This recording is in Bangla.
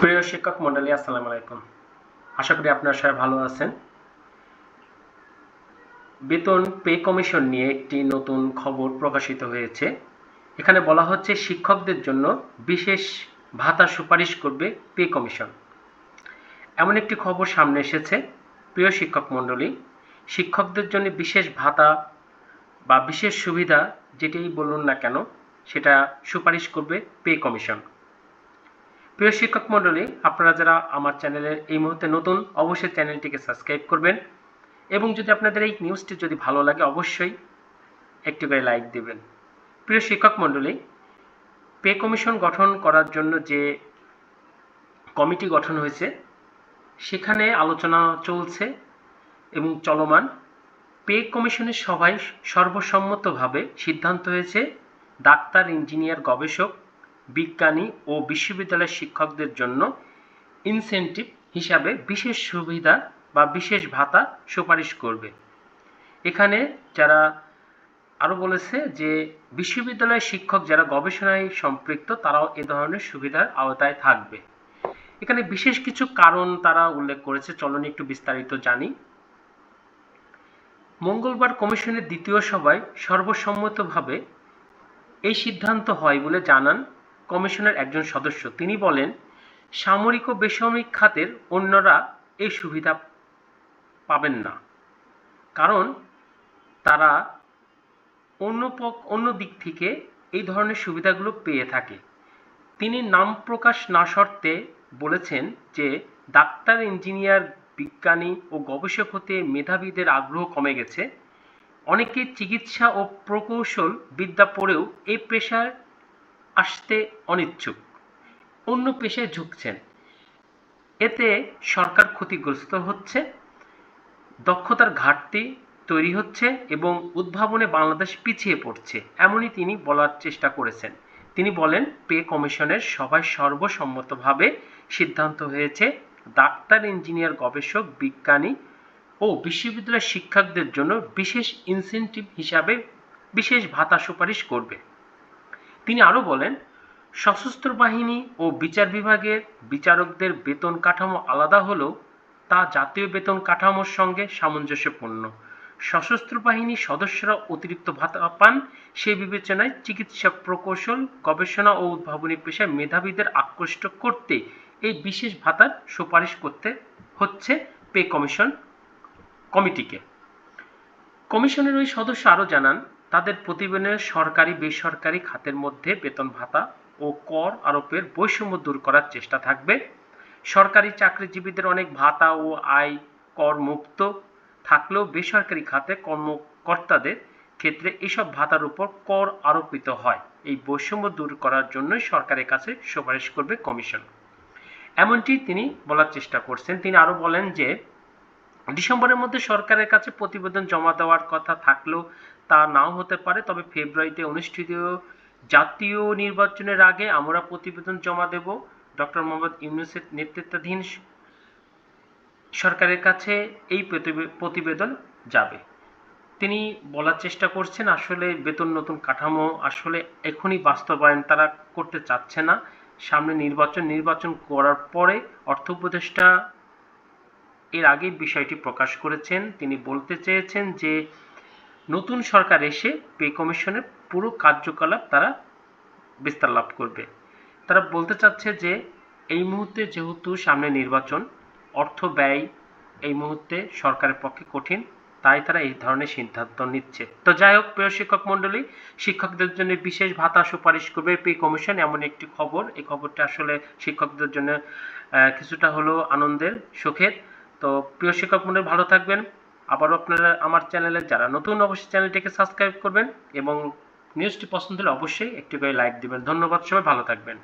প্রিয় শিক্ষক মন্ডলী আসসালামু আলাইকুম। আশা করি আপনারা সবাই ভালো আছেন। বেতন পে কমিশন নিয়ে একটি নতুন খবর প্রকাশিত হয়েছে। এখানে বলা হচ্ছে, শিক্ষকদের জন্য বিশেষ ভাতা সুপারিশ করবে পে কমিশন। এমন একটি খবর সামনে এসেছে। প্রিয় শিক্ষক মণ্ডলী, শিক্ষকদের জন্য বিশেষ ভাতা বা বিশেষ সুবিধা যেটাই বলুন না কেন, সেটা সুপারিশ করবে পে কমিশন। প্রিয় শিক্ষক মণ্ডলী, আপনারা যারা আমার চ্যানেলে এই মুহূর্তে নতুন, অবশ্যই চ্যানেলটিকে সাবস্ক্রাইব করবেন এবং যদি আপনাদের এই নিউজটি যদি ভালো লাগে, অবশ্যই একটি করে লাইক দেবেন। প্রিয় শিক্ষক মণ্ডলী পে কমিশন গঠন করার জন্য যে কমিটি গঠন হয়েছে, সেখানে আলোচনা চলছে এবং চলমান। পে কমিশনের সভায় সর্বসম্মতভাবে সিদ্ধান্ত হয়েছে, ডাক্তার ইঞ্জিনিয়ার গবেষক বিজ্ঞানী ও বিশ্ববিদ্যালয়ের শিক্ষকদের জন্য ইনসেন্টিভ হিসাবে বিশেষ সুবিধা বা বিশেষ ভাতা সুপারিশ করবে। এখানে যারা আরও বলেছে যে বিশ্ববিদ্যালয়ের শিক্ষক যারা গবেষণায় সম্পৃক্ত, তারাও এ ধরনের সুবিধার আওতায় থাকবে। এখানে বিশেষ কিছু কারণ তারা উল্লেখ করেছে, চলুন একটু বিস্তারিত জানি। মঙ্গলবার কমিশনের দ্বিতীয় সভায় সর্বসম্মতভাবে এই সিদ্ধান্ত হয় বলে জানান কমিশনের একজন সদস্য। তিনি বলেন, সামরিক ও বেসামরিক খাতের অন্যরা এই সুবিধা পাবেন না। কারণ তারা অন্য পক, অন্য দিক থেকে এই ধরনের সুবিধাগুলো পেয়ে থাকে। তিনি নাম প্রকাশ না শর্তে বলেছেন যে ডাক্তার, ইঞ্জিনিয়ার, বিজ্ঞানী ও গবেষক হতে মেধাবীদের আগ্রহ কমে গেছে। অনেকে চিকিৎসা ও প্রকৌশল বিদ্যা পড়েও এই পেশায় আসতে অনিচ্ছুক। অন্য পেশায় ঝুঁকছেন। এতে সরকার ক্ষতিগ্রস্ত হচ্ছে, দক্ষতার ঘাটতি তৈরি হচ্ছে এবং উদ্ভাবনে বাংলাদেশ পিছিয়ে পড়ছে, এমনই তিনি বলার চেষ্টা করেছেন। তিনি বলেন, পে কমিশনের সভায় সর্বসম্মতভাবে সিদ্ধান্ত হয়েছে, ডাক্তার, ইঞ্জিনিয়ার, গবেষক, বিজ্ঞানী ও বিশ্ববিদ্যালয়ের শিক্ষকদের জন্য বিশেষ ইনসেন্টিভ হিসাবে বিশেষ ভাতা সুপারিশ করবে। তিনি আরও বলেন, সশস্ত্র বাহিনী ও বিচার বিভাগের বিচারকদের বেতন কাঠামো আলাদা হলেও তা জাতীয় বেতন কাঠামোর সঙ্গে সামঞ্জস্যপূর্ণ। সশস্ত্র বাহিনীর সদস্যরা অতিরিক্ত ভাতা পান সেই বিবেচনায় চিকিৎসা প্রকৌশল, গবেষণা ও উদ্ভাবনী পেশায় মেধাবীদের আকৃষ্ট করতে এই বিশেষ ভাতার সুপারিশ করতে হচ্ছে পে কমিশন কমিটিকে। কমিশনের ওই সদস্য আরও জানান তাদের প্রতিবেদনে সরকারি, বেসরকারি খাতের মধ্যে বেতন ভাতা ও কর আরোপের বৈষম্য দূর করার চেষ্টা থাকবে। সরকারি চাকরিজীবীদের অনেক ভাতা ও আয় কর মুক্ত থাকলেও বেসরকারি খাতে কর্মকর্তাদের ক্ষেত্রে এসব ভাতার উপর কর আরোপিত হয়। এই বৈষম্য দূর করার জন্যই সরকারের কাছে সুপারিশ করবে কমিশন। এমনটি তিনি বলার চেষ্টা করছেন। তিনি আরও বলেন যে ডিসেম্বরের মধ্যে সরকারের কাছে প্রতিবেদন জমা দেওয়ার কথা থাকলেও তা নাও হতে পারে, তবে ফেব্রুয়ারিতে অনুষ্ঠিত জাতীয় নির্বাচনের আগে আমরা প্রতিবেদন জমা দেব। ডক্টর মোহাম্মদ ইউনুসের নেতৃত্বাধীন সরকারের কাছে এই প্রতিবেদন যাবে। তিনি বলার চেষ্টা করছেন, আসলে বেতন নতুন কাঠামো আসলে এখনই বাস্তবায়ন তারা করতে চাচ্ছে না। সামনে নির্বাচন নির্বাচন করার পরে অর্থ উপদেষ্টা এর আগে বিষয়টি প্রকাশ করেছেন। তিনি বলতে চেয়েছেন যে, নতুন সরকার এসে পে কমিশনের পুরো কার্যকলাপ তারা বিস্তার লাভ করবে। তারা বলতে চাচ্ছে যে, এই মুহূর্তে যেহেতু সামনে নির্বাচন, অর্থ ব্যয় এই মুহূর্তে সরকারের পক্ষে কঠিন, তাই তারা এই ধরনের সিদ্ধান্ত নিচ্ছে। তো যাই হোক, প্রিয় শিক্ষক মণ্ডলী, শিক্ষকদের জন্য বিশেষ ভাতা সুপারিশ করবে পে কমিশন, এমন একটি খবর। এই খবরটা আসলে শিক্ষকদের জন্য কিছুটা হলো আনন্দের, সুখের। তো প্রিয় শিক্ষক মনে ভালো থাকবেন। আবারও আপনারা আমার চ্যানেলে যারা নতুন, অবশ্যই চ্যানেলটিকে সাবস্ক্রাইব করবেন এবং নিউজটি পছন্দ হলে অবশ্যই একটি করে লাইক দিবেন। ধন্যবাদ সবাই, ভালো থাকবেন।